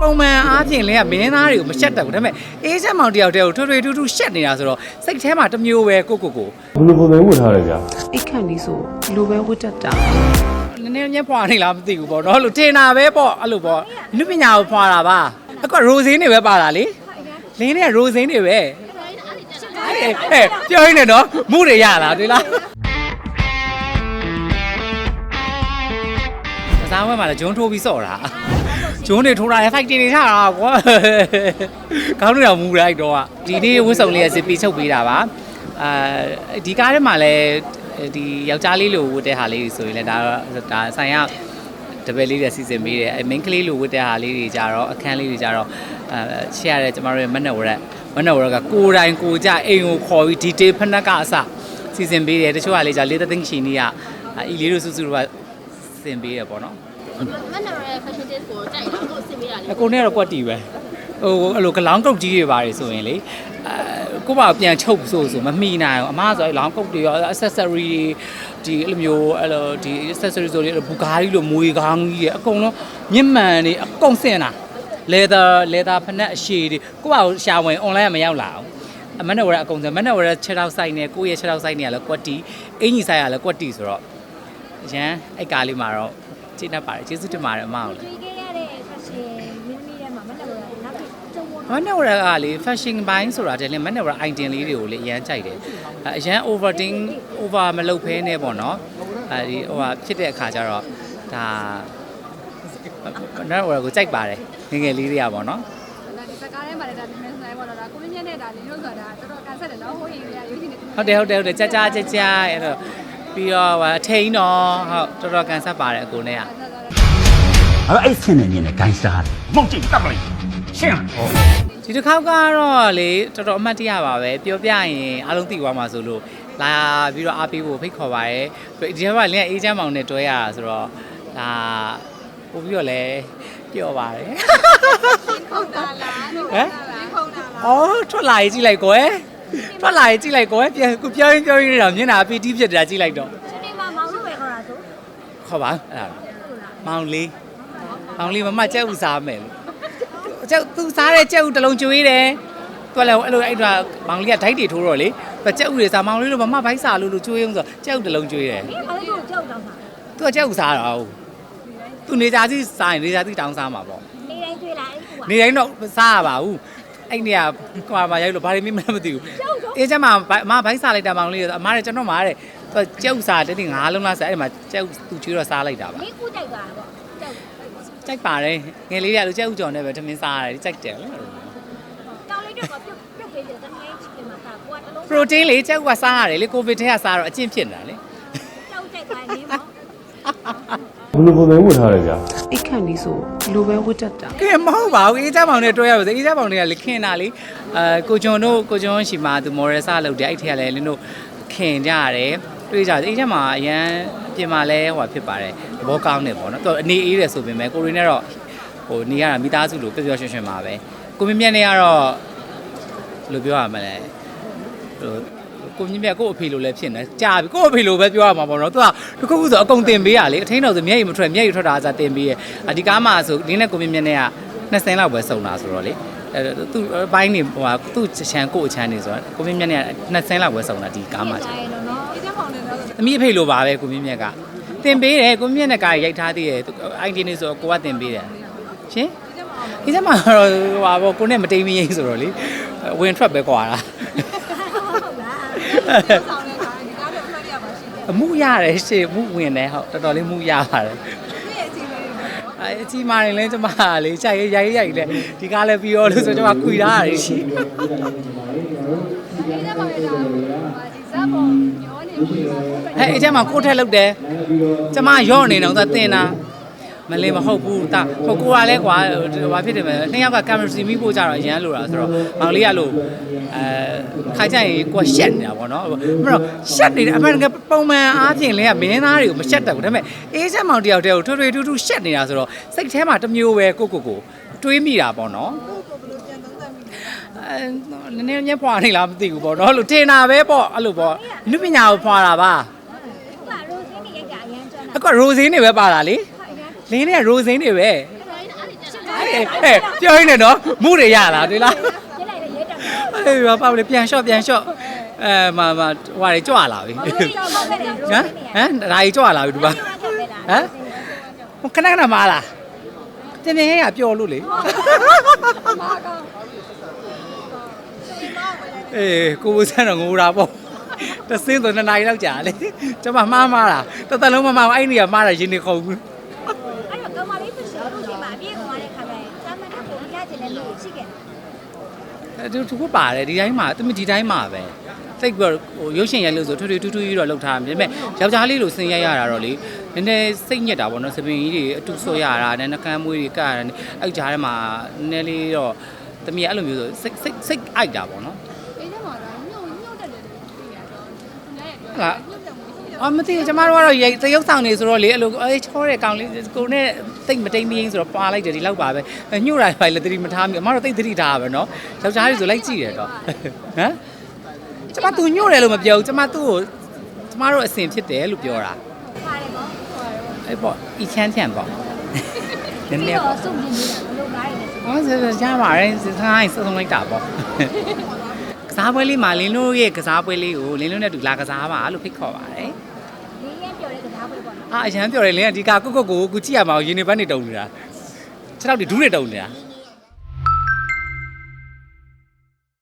ပုံမှန်အားဖြင့်လင်းကမင်းသားတွေကိုမရှက်တတ်ဘူးဒါပေမဲ့အေးချက်မောင်တယောက်တည်းကိုထွေထွေထူးထူးရှက်နေတာဆိုတော့စိတ်ထဲမှာတစ်မျိုးပဲကိုကိုကိုဘယ်လိုပုံစံဝတ်ထားလဲဗျာအိတ်ခန့်လေးဆိုဒီလိုပဲဝတ်တတ်တာနည်းနည်းညက်ဖွာနေလားမသိဘူးပေါ့နော်အဲ့လိုထင်တာပဲပေါ့အဲ့လိုပေါ့လူပညာကိုဖွာတာပါအခုရိုဇင်းတွေပဲပါတာလေလင်းတွေကရိုဇင်းတွေပဲအဲ့အဲ့ပြောရင်းနဲ့နော်မှုတွေရလားတွေ့လားကစားဝဲမှာလည်းဂျွန်းထိုးပြီးစော့တာ ဂျွန်းတွေထိုးတာလည်း fight တင်နေကြတာကွာခေါင်းတွေတော့မူလိုက်တော့ဒီနေ့ဝတ်စုံလေးကစစ်ပြီးချုပ်ပေးတာပါအာဒီကားထဲမှာလည်းဒီယောက်ျားလေးလိုဝတ်တဲ့ဟာလေးတွေဆိုရင်လည်းဒါတော့ဒါဆိုင်ရတပည့်လေးတွေစီစဉ်ပေးတယ်အဲ main ကလေးလိုဝတ်တဲ့ဟာလေးတွေကြတော့အခန်းလေးတွေကြတော့အဲရှေ့ရတဲ့ကျမတို့ရဲ့မနှက်ဝရက်မနှက်ဝရက်ကကိုယ်တိုင်ကိုယ်ကြအိမ်ကိုခေါ်ပြီးဒီတေးဖက်နှက်ကအစစီစဉ်ပေးတယ်တချို့ကလေじゃလေးသက်သိန်းချီနီကအီလေးတို့စုစုတို့ကစီစဉ်ပေးတယ်ပေါ့နော် မနက်ရဲ fashion test ကိုကြိုက်တော့ကိုအဆင်ပြေတာလေအကိုနဲ့တော့ကွက်တီပဲဟိုအဲ့လိုကလောင်းကုတ်ကြီးတွေပါတယ်ဆိုရင်လေအဲကို့ဘာပြန်ချုပ်ဆိုဆိုမမိနိုင်ဘူးအမကဆိုအဲ့လောင်းကုတ်တွေရော accessory တွေဒီအဲ့လိုမျိုးအဲ့လိုဒီ accessory ဆိုလေဘူဂါရီလိုမွေကောင်းကြီးတွေအကုန်လုံးမြင့်မှန်တွေအကုန်စင်တာ leather leather ဖက်နှက်အရှည်တွေကို့ဘာကိုရှာဝင် online ကမရောက်လာအောင်အမနဲ့ဝရအကုန်စင်မနဲ့ဝရ6ထောက်ဆိုင်နဲ့ကိုယ့်ရဲ့6ထောက်ဆိုင်နဲ့ကလည်းကွက်တီအင်ကြီးဆိုင်ကလည်းကွက်တီဆိုတော့ရန်အဲ့ကားလေးမှာတော့ ကျင်းတတ်ပါတယ်ကျေးဇူးတင်ပါတယ်အမအောင်လေ တွေ့ခဲ့ရတဲ့ fashion မင်းသမီးထဲမှာမနက်ရောနောက်တစ်ကျုံပေါ်မနက်ဝရကလေ fashion ဘိုင်းဆိုတာတည်းလေမနက်ဝရ item လေးတွေကိုလေအရန်ကြိုက်တယ်အဲအရန် overding over မလုပ်ဖဲနဲ့ပေါ့နော်အဲဒီဟိုဟာဖြစ်တဲ့အခါကျတော့ဒါမနက်ဝရကိုကြိုက်ပါတယ်ငယ်ငယ်လေးတွေကပေါ့နော်ဒါဒီစကားထဲမှာလည်းဒါဒီမဲ့ဆိုင်ပေါ်တော့ဒါကိုမင်းမြတ်နဲ့ဒါလင်းလို့ဆိုတာတော်တော်ကန်ဆက်တယ်နော်ဟိုရင်ရရုပ်ရှင်တွေဟုတ်တယ်ဟုတ်တယ်ဟုတ်တယ်ကြာကြာကြာကြာအဲ့တော့ ပြီးတော့ဟာအထိန်တော့ဟုတ်တော်တော်ကန်ဆက်ပါတယ်အကိုနဲ့ကအဲ့အဲ့ဆင်းနေမြင်တဲ့ဂိုင်းစားတယ်မောင်ကြည့်တတ်ပလိုက်ရှင်းလားဟုတ်ဒီတစ်ခေါက်ကတော့လေတော်တော်အမှတ်တရပါပဲပြောပြရင်အားလုံးသိသွားမှာဆိုလို့လာပြီးတော့အားပေးဖို့ဖိတ်ခေါ်ပါတယ်ဒီဘက်ကလင်းအေဂျင့်မောင်နဲ့တွဲရတာဆိုတော့ဒါပို့ပြီးတော့လဲပြောပါတယ်ဟုတ်တာလားဟမ်ဟုတ်တာလားအော်ထွက်လာရေးကြည့်လိုက်ကွယ် ထွက်လာရေးကြည့်လိုက်ကွယ်ပြန်ကိုပြောရင်ပြောရင်တော့မျက်နှာအပီတီးဖြစ်တာကြည့်လိုက်တော့ရှင်နေမှာမောင်လို့ပဲခေါ်တာဆိုခေါ်ပါအဲ့ဒါမောင်လေးမောင်လေးမမကြက်ဥစားမယ်လို့ကြက်သူစားတဲ့ကြက်ဥတစ်လုံးကျွေးတယ်သူကလည်းအဲ့လိုအဲ့ဒါမောင်လေးကဓာတ်တွေထိုးတော့လေသူကြက်ဥတွေစားမောင်လေးလို့မမဘိုက်စားလို့လို့ကျွေးအောင်ဆိုကြက်ဥတစ်လုံးကျွေးတယ်မင်းဘာလို့ကြောက်တောင်းတာသူကကြက်ဥစားတော့သူနေကြစီစားရင်နေကြစီတောင်းစားမှာပေါ့နေတိုင်းတွေ့လာအဲ့ကူကနေတိုင်းတော့စားရပါဘူး အဲ့နေကကွာမှာရိုက်လို့ဘာတွေမှမသိဘူးအေးကျမအမဘိုက်စားလိုက်တာမောင်လေးအမတဲ့ကျွန်တော်မှာတဲ့သူကြက်ဥစားတဲ့ငါးလုံးလားစားအဲ့ဒီမှာကြက်ဥသူကျွေးတော့စားလိုက်တာပါမင်းကူကြိုက်သွားတာပေါ့ကြောက်ကြိုက်ပါတယ်ငယ်လေးတွေကလူကြက်ဥကြော်နဲ့ပဲထမင်းစားရတယ်ကြိုက်တယ်လေတောင်းလိုက်တော့ပြုတ်ပြုတ်ပေးတယ်တမန်ချစ်တယ်မှာသာကိုကတလုံးပရိုတင်းလေကြက်ဥကစားရတယ်လေကိုဗစ်ထဲကစားတော့အကျင့်ဖြစ်နေတာလေ ကြောက်ကြိုက်သွားနေမှာ ဘယ်လိုပုံစံဝတ်ထားလဲဗျာအိတ်ခန့်လေးဆိုဒီလိုပဲဝတ်တတ်တာကဲမဟုတ်ပါဘူးအေးချမောင်နဲ့တွဲရပါစေအေးချမောင်တွေကလေခင်တာလေအဲကိုကျွန်တို့ကိုကျွန်ရှိမှာသူမော်ရယ်ဆာလုပ်တယ်အဲ့ထက်ကလည်းလင်းတို့ခင်ကြရတယ်တွေ့ကြတယ်အေးချမှာအရန်ပြင်မှာလဲဟိုဖြစ်ပါတယ်သဘောကောင်းတယ်ပေါ့နော်သူအနေအေးတယ်ဆိုပေမဲ့ကိုရင်းနဲ့တော့ဟိုနေရတာမိသားစုလိုပျော်ပျော်ရွှင်ရွှင်ပါပဲကိုမြင့်မြတ်နဲ့ကတော့ဘယ်လိုပြောရမလဲဟို ကိုမြင့်မြတ်ကို့အဖေလိုလည်းဖြစ်နေကြာပြီကို့အဖေလိုပဲပြောရမှာပေါ့နော်သူကတခုခုဆိုအကုန်တင်ပေးရလေအထင်းတော်ဆိုမျက်ရည်မထွက်မျက်ရည်ထွက်တာအစားတင်ပေးရအဒီကားမှာဆိုလင်းနဲ့ကိုမြင့်မြတ်နဲ့ကနှစ်ဆင်းလောက်ပဲစုံတာဆိုတော့လေအဲသူဘိုင်းနေဟိုဟာသူ့ချန်ကို့အချမ်းနေဆိုတော့ကိုမြင့်မြတ်နဲ့ကနှစ်ဆင်းလောက်ပဲစုံတာဒီကားမှာလာရင်တော့နော်အေးချမ်းမောင်နေတော့သမီးအဖေလိုပါပဲကိုမြင့်မြတ်ကတင်ပေးတယ်ကိုမြင့်မြတ်နဲ့ကားရိုက်ထားသေးတယ်အိုင်ဒီနေဆိုတော့ကိုကတင်ပေးတယ်ရှင်ဒီချက်မှာတော့ဟိုပါပေါ့ကိုနဲ့မတိမ်မရင်ဆိုတော့လေဝင်ထွက်ပဲကွာတာဟုတ်လား ဆောင်းနေခါဒီကားတော့အမှတ်ရပါရှိတယ်အမှုရတယ်ရှေ့မှုဝင်တယ်ဟုတ်တော်တော်လေးမှုရပါတယ်ဒီရဲ့အချိန်လေးတွေအဲအကြီးမားရင်လဲကျမကလေခြိုက်ရိုက်ရိုက်လဲဒီကားလဲပြီးရောလို့ဆိုကျမကွီတာရတယ်ရှိအေးချမ်းမောင်နေတာဒီဇက်ပေါ်ညောနေပြီဟဲ့အကျမကိုထက်လောက်တယ်ကျမရော့နေတော့သူတင်တာ မလေးမဟုတ်ဘူးတာဟိုကိုကလည်းကွာဟိုဘာဖြစ်တယ်မလဲနှစ်ယောက်ကကင်မရာစီမီပို့ကြတော့အရန်လို့တာဆိုတော့မောင်လေးကလို့အဲခါကြရင်ကိုကရှက်နေတာပေါ့နော်မတော့ရှက်နေတယ်အမှန်တကယ်ပုံမှန်အားဖြင့်လင်းကမင်းသားတွေကိုမရှက်တတ်ဘူးဒါပေမဲ့အေးချက်မောင်တယောက်တည်းကိုထွေထွေထူးထူးရှက်နေတာဆိုတော့စိတ်ထဲမှာတစ်မျိုးပဲကိုကိုကိုတွေးမိတာပေါ့နော်အဲနည်းနည်းညက်ဖွာနေလားမသိဘူးပေါ့နော်အဲ့လိုထင်တာပဲပေါ့အဲ့လိုပေါ့လူပညာကိုဖွာတာပါကရိုစင်းနေရိုက်တာအရန်ကျွမ်းတာအခုရိုဇင်းတွေပဲပါတာလေ လင်းတွေကရိုဇင်းတွေပဲအဲ့ဟဲ့ပြောရင်းနဲ့နော်မှုတွေရလားတွေ့လားရဲလိုက်လေရဲတက်တယ်အေးပါပါလေပြန်လျှော့ပြန်လျှော့အဲမမဟိုဟာတွေကြွလာပြီဟုတ်ကဲ့ဟုတ်ကဲ့ဟမ်ဟမ်ဒါကြီးကြွလာပြီဒီပါဟမ်ဟိုခဏခဏမားလားတင်းတင်းဟဲ့ကပျော်လို့လေအေးကိုဘူးဆန်းတော့ငိုတာပေါ့တစင်းဆိုနှစ်နာရီလောက်ကြာလေကျမမှားမှားတာတစ်သက်လုံးမမှားဘူးအဲ့ဒီကမှားတာရင်နေခုန်ဘူး အဲ့တော့ကောင်မလေးဖြစ်ရှင်တို့ချိန်မှာအပြည့်ကောင်ရတဲ့ခါကျရင်စာမန်တက်ကိုရချင်တဲ့လူရှိခဲ့ အဲ သူသူကပါတယ်ဒီတိုင်းမှာသူမဒီတိုင်းမှာပဲစိတ်ပြီးတော့ဟိုရုပ်ရှင်ရိုက်လို့ဆိုထွထွထူးထူးကြီးတော့လှုပ်ထားတယ်ဒါပေမဲ့ယောက်ျားလေးလိုဆင်းရိုက်ရတာတော့လေနည်းနည်းစိတ်ညစ်တာပေါ့နော်စပင်ကြီးတွေအတူဆွရတာနဲ့နှကမ်းမွေးတွေကရတာနဲ့အဲ့ကြားထဲမှာနည်းနည်းလေးတော့တမီးအဲ့လိုမျိုးဆိုစိတ်စိတ်စိတ်အိုက်တာပေါ့နော်အေးထဲမှာတော့ညှို့ညှို့တက်တယ်လို့သိရတော့သူများရဲ့ပြောဟုတ်လားညှို့တယ်မဟုတ်ဘူး အော်မသိဘူးကျမတို့ကတော့ရိုက်သရုပ်ဆောင်နေဆိုတော့လေအဲ့လိုအေးချောတဲ့ကောင်လေးကိုနဲ့တိတ်မတိမ်မရင်းဆိုတော့ပါလိုက်တယ်ဒီလောက်ပါပဲအဲညှို့တာပဲလေသတိမထားမိအမတို့တိတ်သတိထားတာပဲနော်ယောက်ျားလေးဆိုလိုက်ကြည့်တယ်တော့ဟမ်ကျမသူညှို့တယ်လို့မပြောဘူးကျမသူ့ကိုကျမတို့အစင်ဖြစ်တယ်လို့ပြောတာပါတယ်ပေါ့အဲ့ပေါ့အချမ်းချမ်းပေါ့နည်းနည်းပေါ့စုံပြင်းနေတာဘလို့ကားရနေဟောဆက်ဆက်ကြပါရင်စထိုင်းစုံစုံလိုက်တာပေါ့ကစားပွဲလေးမှာလင်းတို့ရဲ့ကစားပွဲလေးကိုလင်းတို့နဲ့တူလာကစားပါလို့ဖိတ်ခေါ်ပါတယ် ဒီရင်ပြောတဲ့ကစားပွဲပေါ့နော် အာအရန်ပြောတယ်လင်းကဒီကကုတ်ကုတ်ကိုကူကြည့်ရမှာရင်းနေပန်းနေတုံနေတာခြေထောက်တွေဒူးတွေတုံနေတာ